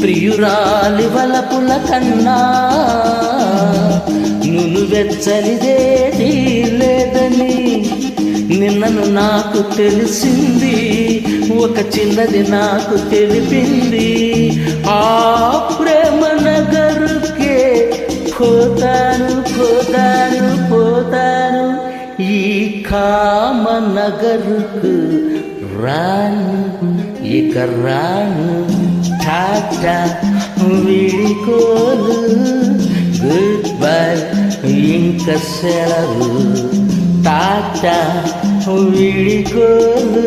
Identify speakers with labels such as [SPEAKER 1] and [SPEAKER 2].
[SPEAKER 1] ప్రియురాలి వలపుల కన్నా నును వెచ్చనిదేది లేదని నిన్నను నాకు తెలిసింది ఒక చిన్నది నాకు తెలిపింది. ఆ ప్రేమ నగరుకే పోతాను పోతాను పో ಈ ಕಾಮನಗರಕ್ಕೆ ರಾಣಿ ಈಗ ರಾಣಿ ಟಾಟ ವಿಳಿಕೋಲು ಗುಡ್ ಬೈ ಇಂಕ ಸೆಳರು ಟಾಟ ವಿಳಿಕೋಲು